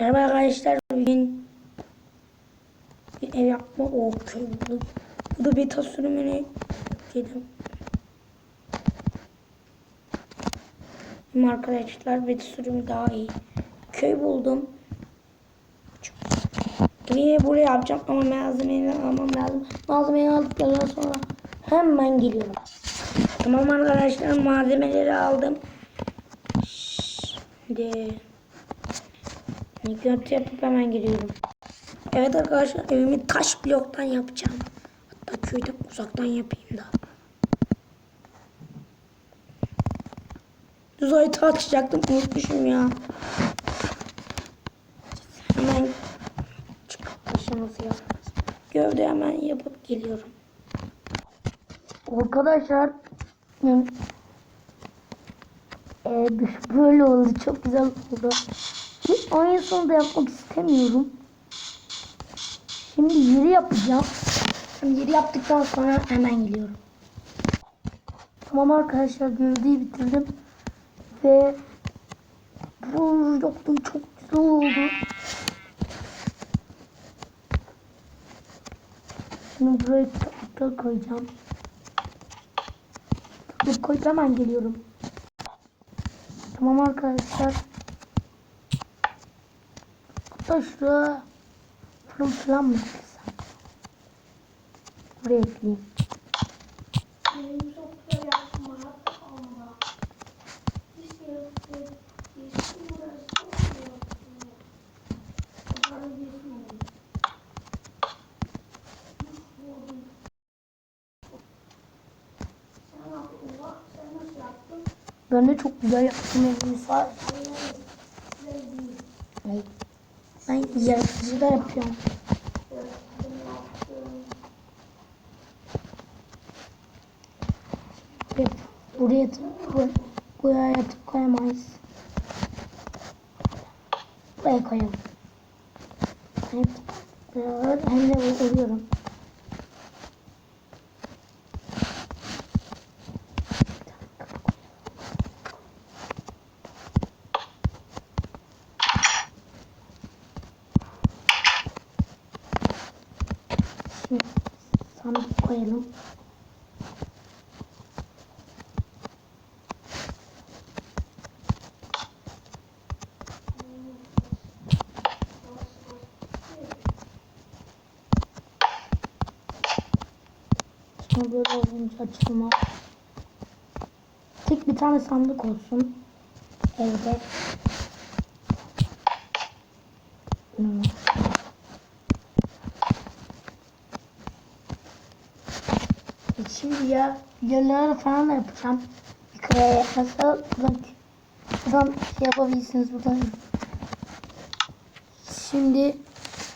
Merhaba arkadaşlar bugün bir ev yapma o köy buldum. Bu da beta sürümünü dedim. Ama arkadaşlar beta sürümü daha iyi. Köy buldum. Evi buraya yapacağım ama malzemeleri almam lazım. Malzemeyi aldıktan sonra hemen geliyorum. Tamam arkadaşlar malzemeleri aldım. Şimdi görüntü yapıp hemen giriyorum. Evet arkadaşlar evimi taş bloktan yapacağım. Hatta köyden uzaktan yapayım da. Düz harita açacaktım unutmuşum ya. Hemen çıkıp aşaması yaparız. Gövde hemen yapıp geliyorum. Arkadaşlar dış böyle oldu. Çok güzel oldu. Hiç oyun sonunda yapmak istemiyorum. Şimdi yeri yapacağım. Şimdi yeri yaptıktan sonra hemen geliyorum. Tamam arkadaşlar gövdeyi bitirdim. Ve bu yaptım çok güzel oldu. Şimdi buraya tahta koyacağım. Tahta koyup hemen geliyorum. Tamam arkadaşlar. Hatta şuraya fırın falan mı eklesem? Buraya ekleyeyim. Ben de çok güzel yaptım evimi sağ Hayır. Ben yaratıcı da yapıyorum. Hep buraya yatıp, bu- buraya yatıp koyamayız. Buraya koyalım. Hep hem de uyuyorum. Sandık koyalım. Şimdi böyle olunca açılmaz. Tek bir tane sandık olsun. Evde. Hmm. Şimdi ya videoları falan da yapacağım. Yukarıya nasıl buradan, buradan şey yapabilirsiniz buradan. Şimdi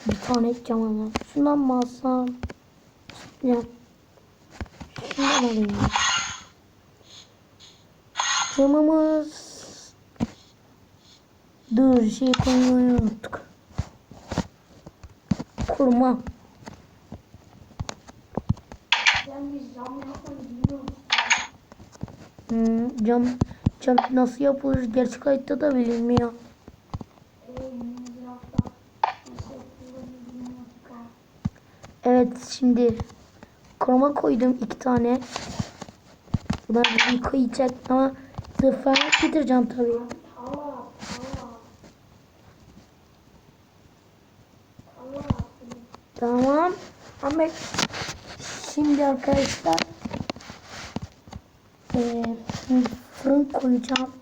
bir tane cam alalım. Şundan mı alsam? Ya. Şundan alayım. Camımız Dur şey koymayı unuttuk. Kurma. Hmm, cam cam nasıl yapılır gerçek hayatta da bilinmiyor. Evet şimdi koruma koydum iki tane. Bunlar bir koyacak ama zırhlar getireceğim tabii. Tamam. Ama şimdi arkadaşlar şimdi fırın koyacağım.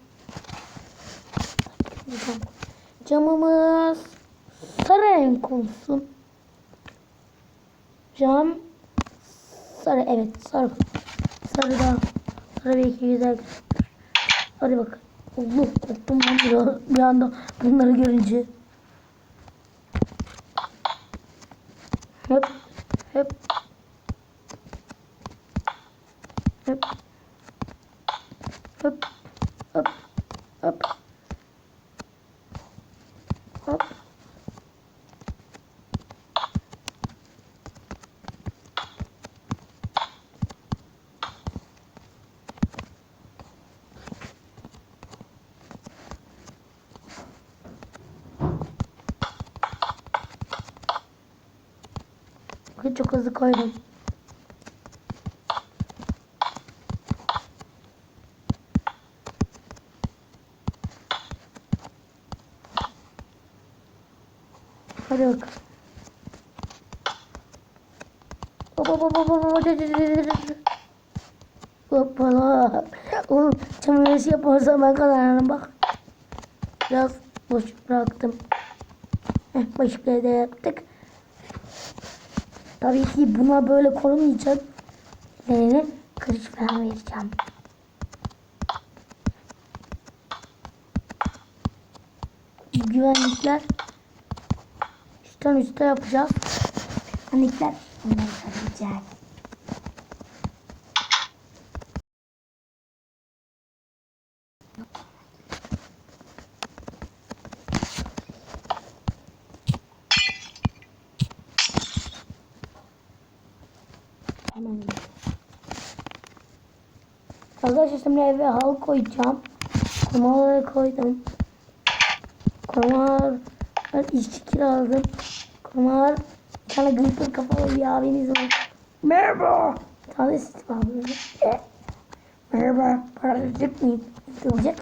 Camımız sarı renk olsun. Cam sarı evet sarı. Sarı da sarı belki güzel. Hadi bak. Allah korktum ben bir, bir anda bunları görünce. Hep hep Hop. Hop. Hop. Hop. Hop. Çok hızlı koydum. Hop hop hop hop. Hoppala. Oğlum çamaşır yaparsa ben kazanırım bak. Biraz boş bıraktım. Heh, başka da yaptık. Tabii ki buna böyle korumayacağım. Ellerine kırış falan vereceğim. Güvenlikler üstten üste yapacağız. Güvenlikler bunları saracak. Hemen Arkadaşlar şimdi eve halı koyacağım. Korumaları koydum. Korumalar işçi kiraladım. Korumalar bir tane gıypır kafalı bir abimiz var. Merhaba. Tabii siz abimiz. E, Merhaba. Para verecek miyim? Verecek.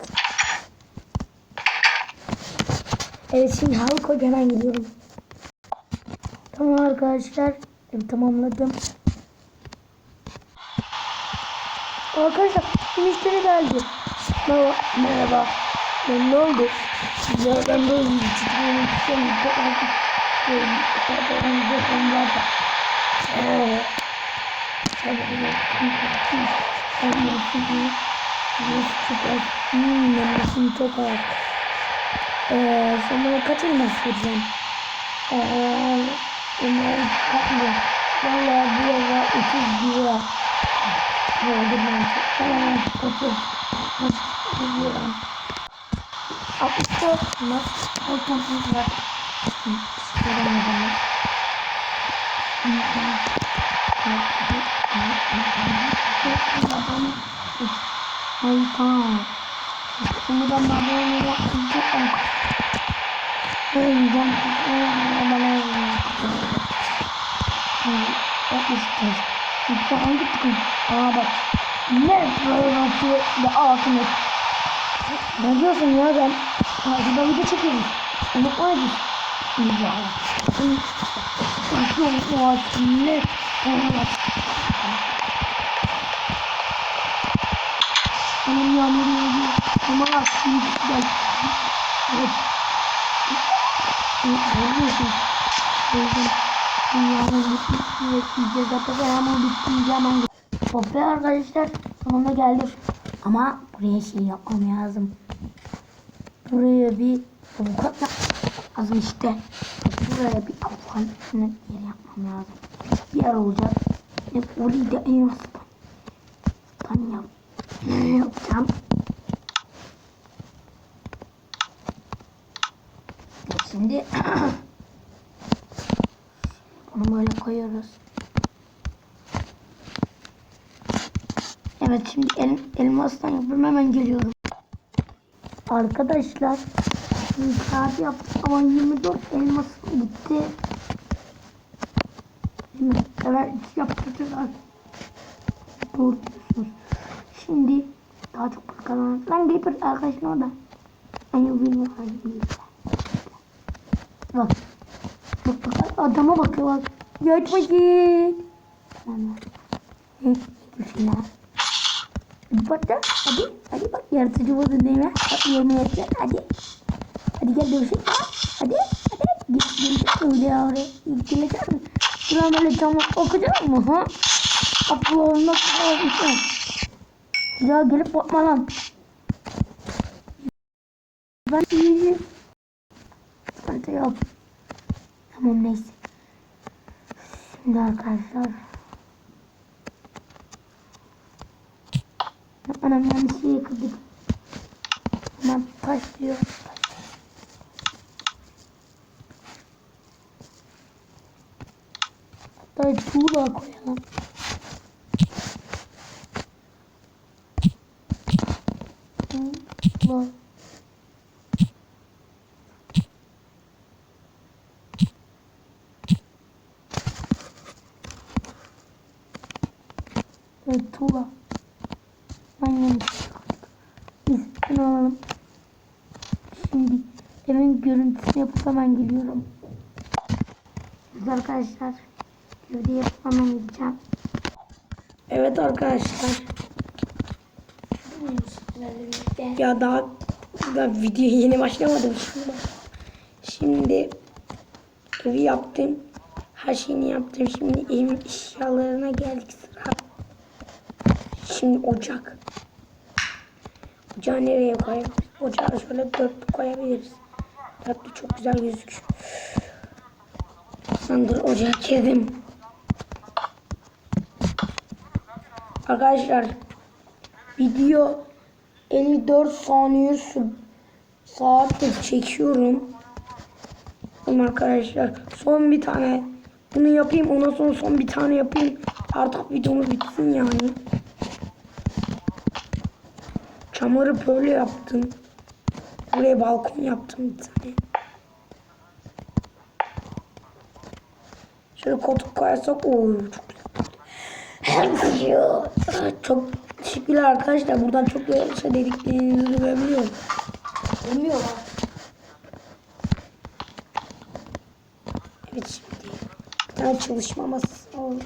Evet şimdi halı koyup hemen gidiyorum. Tamam arkadaşlar. Evet, tamamladım. Arkadaşlar müşteri geldi. Merhaba. Merhaba. Ne oldu? Ya ben böyle bir çıkıyorum. Çıkıyorum. Hmm, memleketim çok az. Eee, sen bana kaç elmas vereceksin? Eee, umarım katlı. Valla bu yara 30 lira. Oldu bence. Tamam, 30. Nasıl lira? 64 lira. 30 lira. Tamam. Şimdi ben babamı yapacağım. Öleceğim. Bana yapmıştır. İşte hangi tıkım? Aa bak. Ne böyle nasıl altın et. Ne diyorsun ya ben? Ağzıda video çekiyorum. Koydum. Ya. Ne? Allah. Onun yağmuru yağıyor. Ama şimdi gel. Evet. Görüyorsun. Gördüm. Dünyanın bitmesini bekleyeceğiz. Zaten yağmur bitince hemen Hop be arkadaşlar. Sonunda geldik. Ama buraya şey yapmam lazım. Buraya bir avukat yap. Az işte. Buraya bir avukat yer yapmam lazım. Bir yer olacak. Ne orayı da en az ben yap. Ne yapacağım? Şimdi bunu böyle koyuyoruz. Evet şimdi el, elmastan yapıyorum hemen geliyorum. Arkadaşlar şimdi saat yaptım ama 24 elmas bitti. Şimdi evet yapacağız. Doğru diyorsunuz. Şimdi daha çok para kazanırız. Lan Creeper arkadaşın orada. Ben yok bilmiyorum. Bak. Bak bak adama bakıyor bak. Geç bakayım. Ne diyorsun ya? Hadi bak da. Hadi. Hadi bak. Yaratıcı buldun değil mi? Bak yemin et. Hadi. Hadi gel dövüşün. Hadi. Hadi. Git. Git. Öyle oraya. Gelecek mi? Şuradan böyle camı okuyacak mı? Ha? Kapılarına koymuşum. Ya gelip bakma lan. Ben iyi. Hadi yap. Tamam neyse. Şimdi arkadaşlar. Anam şey yıkadık. Hemen taş Hatta tuğla koyalım. Tuğla. Evet tuğla. Aynen. Biz bunu alalım. Şimdi evin görüntüsünü yapıp hemen geliyorum. Biz arkadaşlar yapıp hemen gideceğim. Evet arkadaşlar. Ya daha, daha video yeni başlamadım şimdi. Şimdi evi yaptım. Her şeyini yaptım. Şimdi evin eşyalarına geldik sıra. Şimdi ocak. Ocağı nereye koyalım? Ocağı şöyle dörtlü koyabiliriz. Dörtlü çok güzel gözüküyor. Sandır ocağı çizdim. Arkadaşlar video 54 saniye saattir çekiyorum. Ama arkadaşlar son bir tane bunu yapayım ondan sonra son bir tane yapayım. Artık videomuz bitsin yani. Çamurı böyle yaptım. Buraya balkon yaptım bir tane. Şöyle koltuk koyarsak ooo çok güzel. Çok teşekkürler arkadaşlar. Buradan çok şey dediklerinizi duyabiliyorum. Bilmiyorlar. Evet şimdi bir tane çalışma masası oldu.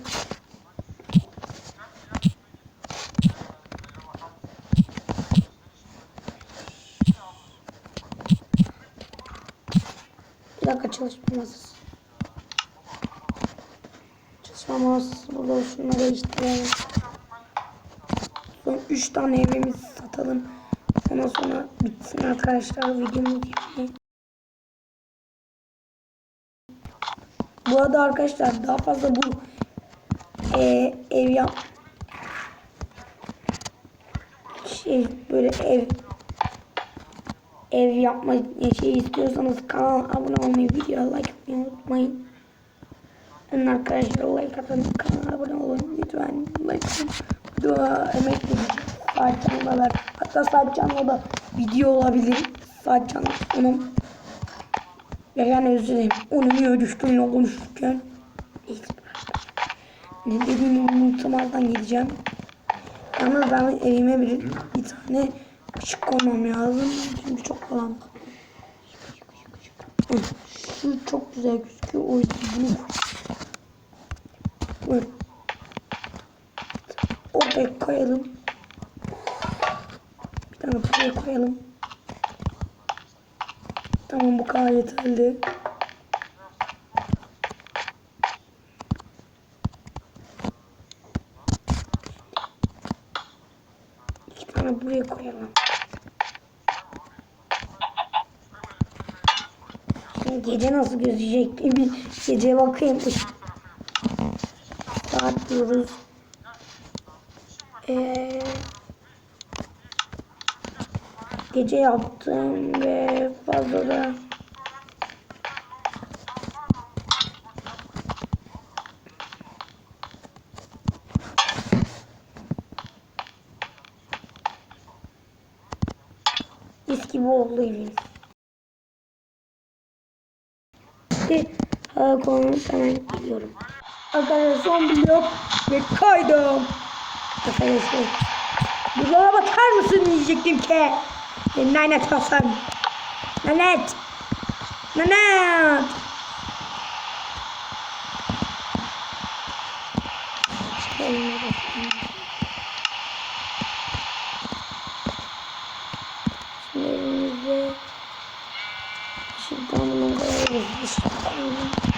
Bir dakika çalışma masası. Çalışma masası değiştirelim. Son 3 tane evimizi satalım. Ondan sonra bitsin arkadaşlar videomuz yani. Bu arada arkadaşlar daha fazla bu e, ev yap şey böyle ev ev yapma şey istiyorsanız kanala abone olmayı, videoya like atmayı unutmayın. Arkadaşlar like atın, kanala abone olun lütfen. Like atın. Video emek verin. Saat canlılar. Hatta canlı da video olabilir. Canlı. Onun ya yani özür dilerim. Onu niye düştüğünle konuşurken Ne dediğini unutmadan gideceğim. Yalnız ben evime bir, bir tane ışık koymam lazım. Çünkü çok karanlık. Şu çok güzel gözüküyor. O yüzden bunu koy. Oraya koyalım. Bir tane buraya koyalım. Tamam bu kadar yeterli. İki tane buraya koyalım. Gece nasıl gözükecek? Bir gece bakayım. Saat diyoruz. Ee, gece yaptım ve fazla da mis gibi oldu evimiz. Şimdi hava konumuz hemen gidiyorum. Arkadaşlar son blok ve kaydım. Arkadaşlar buralara bakar mısın diyecektim ki. Lanet olsun. Lanet. Lanet. Şöyle bakayım. Şimdi elimizde şuradan bunu koyarız. Şuradan.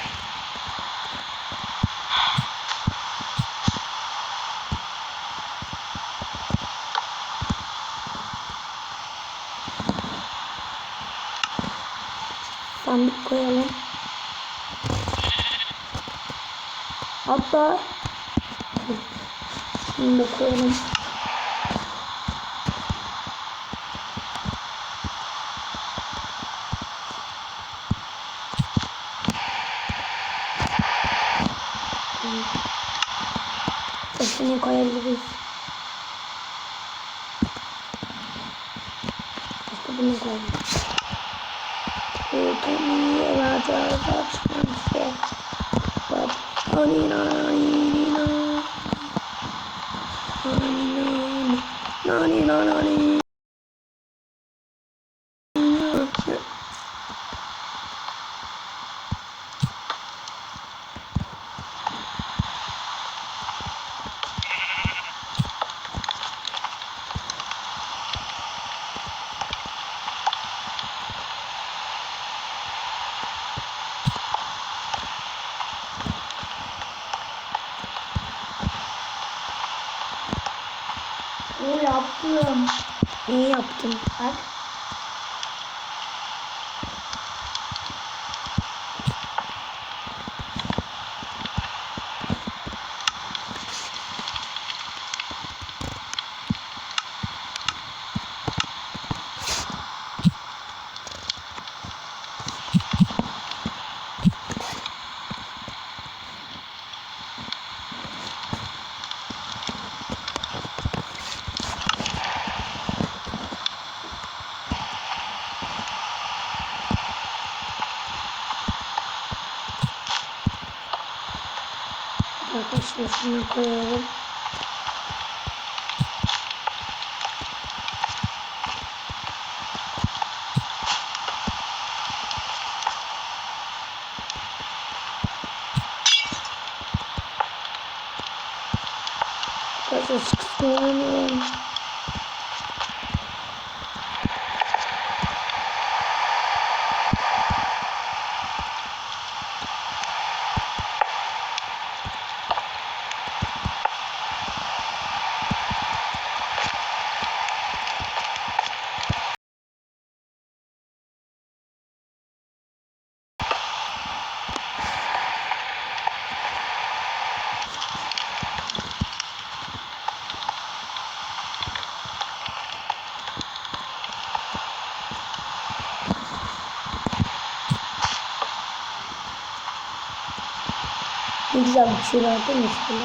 Sandık koyalım. Hatta da koyalım. Yeah. Şunu koyalım. Arkadaşlar sıkıştırıyorum. Ne güzel bir şey var değil mi şöyle?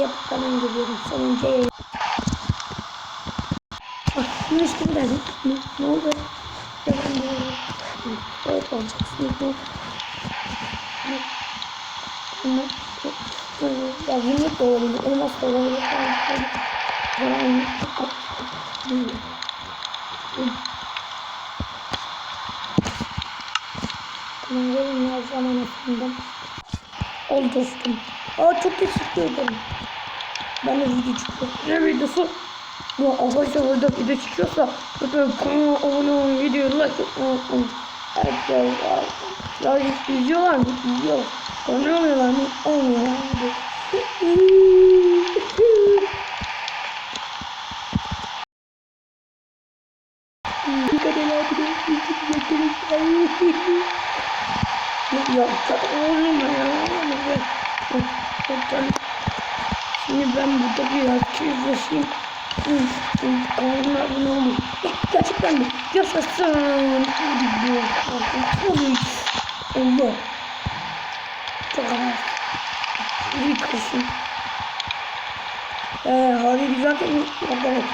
Yapıp hemen geliyorum. Sonuncu ne işte geldim. Ne, ne oldu? Devam ediyorum. Evet olacaksınız. Bunlar. bu- Ya yumruk da olabilir. Elmas da olabilir. Falan. Tamam verin ya zaman efendim. Ol dostum. Aa çok teşekkür ederim. Ben de video çıkıyor. Ne videosu? Bu arkadaşlar burada video çıkıyorsa lütfen kanala abone olun, videoyu like unutmayın. Evet ya, izliyorlar mı? İzliyor. Abone olmuyorlar mı? Olmuyorlar mı? Dikkat edin abi. Ya çok oğlum ya. Şimdi ben burada biraz keyifleşeyim. Kanalıma abone olun. Gerçekten de yaşasın. Hadi bu. Hadi. Allah. Çok ağır. Bir kışın. Eee hali güzel mi? Evet.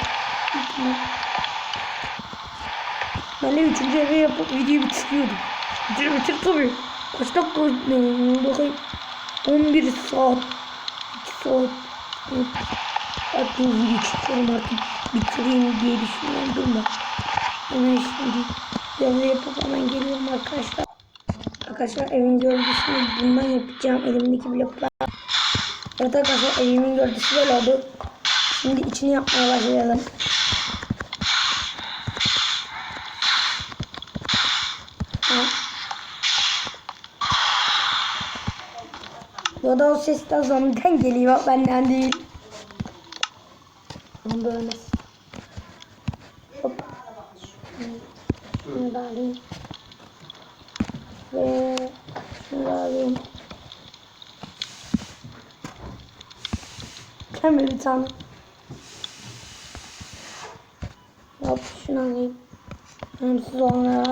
Ben de üçüncü eve yapıp videoyu bitiriyordum. Bitir bitir tabii. Kaç dakika bakayım. 11 saat. 2 saat. Evet. Artık video çıkıyorum artık. Bitireyim diye düşünüyorum. Durma. Hemen şimdi devre yapıp hemen geliyorum arkadaşlar. Arkadaşlar evin gölgesini bundan yapacağım. Elimdeki bloklar. Evet arkadaşlar evimin gölgesi böyle oldu. Şimdi içini yapmaya başlayalım. Bu da o ses de zomiden geliyor. Benden değil. Ama böyle. Hop. Şunu da alayım. Ve şunu da alayım. Kemer bir tane. Hop şunu alayım. Önemsiz olanlara